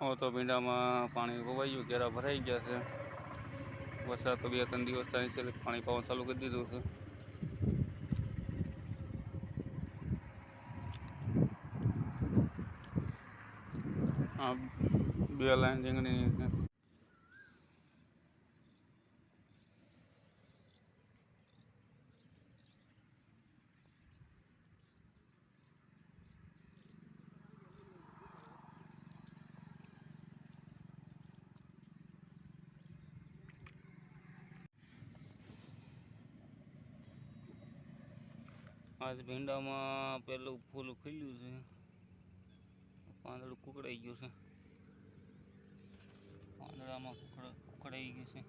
હવે તો ભીંડામાં પાણી વવાઈ ગયું, ઘેરા ભરાઈ ગયા છે. વરસાદ તો બે ત્રણ દિવસ થાય છે, એટલે પાણી પાવા ચાલુ કરી દીધું છે. આ બે લાઈન રીંગણીની આજ ભીંડામાં પેલું ફૂલ ખીલ્યું છે. પાંદડું કુકડાઈ ગયું છે. પાંદડામાં કુકડ કુકડાઈ ગયું છે.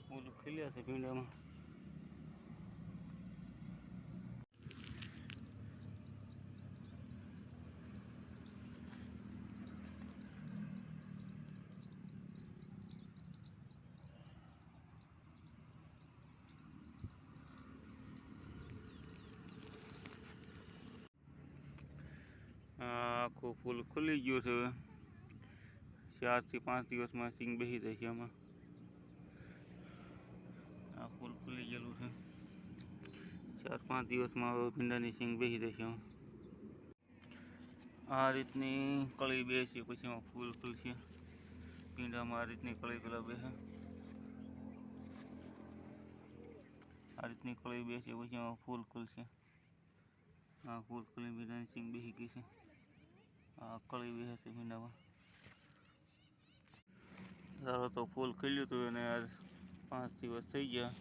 ફૂલ ખીલ્યા છે ભીંડામાં આ આખું ફૂલ ખુલી ગયું છે હવે ચારથી પાંચ દિવસમાં સિંગ બેસી જાય છે આમાં આ ફૂલ ખુલી ગયેલું છે ચાર પાંચ દિવસમાં હવે ભીંડાની સિંગ બેસી જાય છે આમાં આ રીતની કળી બેસી પછી એમાં ફૂલ ખુલશે ભીંડામાં આ રીતની કળી પેલા બેસે આ રીતની કળી બેસી પછી એમાં ફૂલ ખુલશે આ ફૂલ ખુલી ભીંડાની સિંગ બેસી ગઈ છે આ કળી બી હતી મહિનામાં સારો તો ફૂલ ખીલ્યું હતું અને આજ પાંચ દિવસ થઈ ગયા.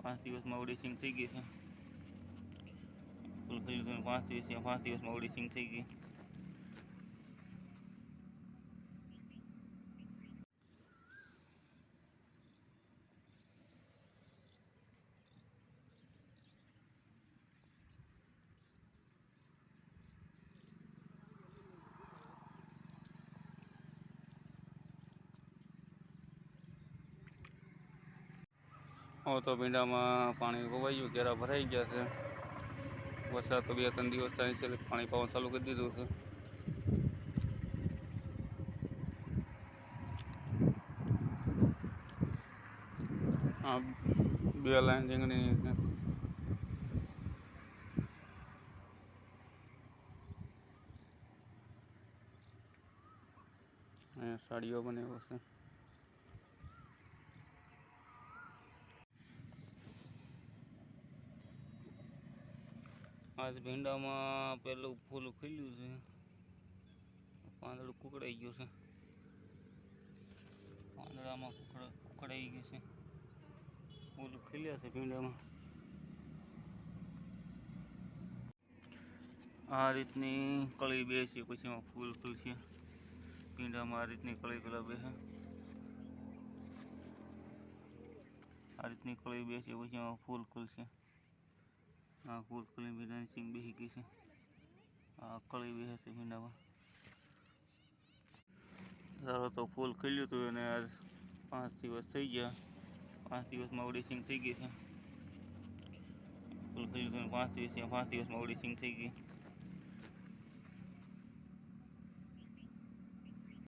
પાંચ દિવસમાં ઓડી થઈ ગઈ છે. ફૂલ ખીલ્યું હતું પાંચ દિવસ પાંચ દિવસમાં ઓડી થઈ ગઈ. હવે તો ભીંડામાં પાણી વવાઈ ગયું, ઘેરા ભરાઈ ગયા છે. વરસાદ તો બે ત્રણ દિવસ થાય છે, એટલે પાણી પાવાનું ચાલુ કરી દીધું છે. આ બે લાઈન રીંગણીની છે. અહીંયા સાડીઓ બનાવ્યો છે. આજ ભીંડામાં પેલું ફૂલ ખીલ્યું છે. પાંદડું કુકડાઈ ગયું છે. પાંદડામાં કુકડ, કુકડાઈ ગયું છે. ફૂલ ખીલ્યા છે ભીંડામાં. આ રીતની કળી બેસી પછી એમાં ફૂલ ખુલશે. ભીંડામાં આ રીતની કળી પેલા બેસે આ રીતની કળી બેસી પછી એમાં ફૂલ ખુલશે. આ ફૂલ ખુલી ભીંડાની સિંગ બેસી ગઈ છે. આ કળી બી હશે મીંડામાં સારો તો ફૂલ ખીલ્યું હતું અને આજ પાંચ દિવસ થઈ ગયા. પાંચ દિવસમાં ઓડી સિંગ થઈ ગઈ છે. ફૂલ ખીલ્યું હતું પાંચ દિવસ પાંચ દિવસમાં ઓડી થઈ ગઈ.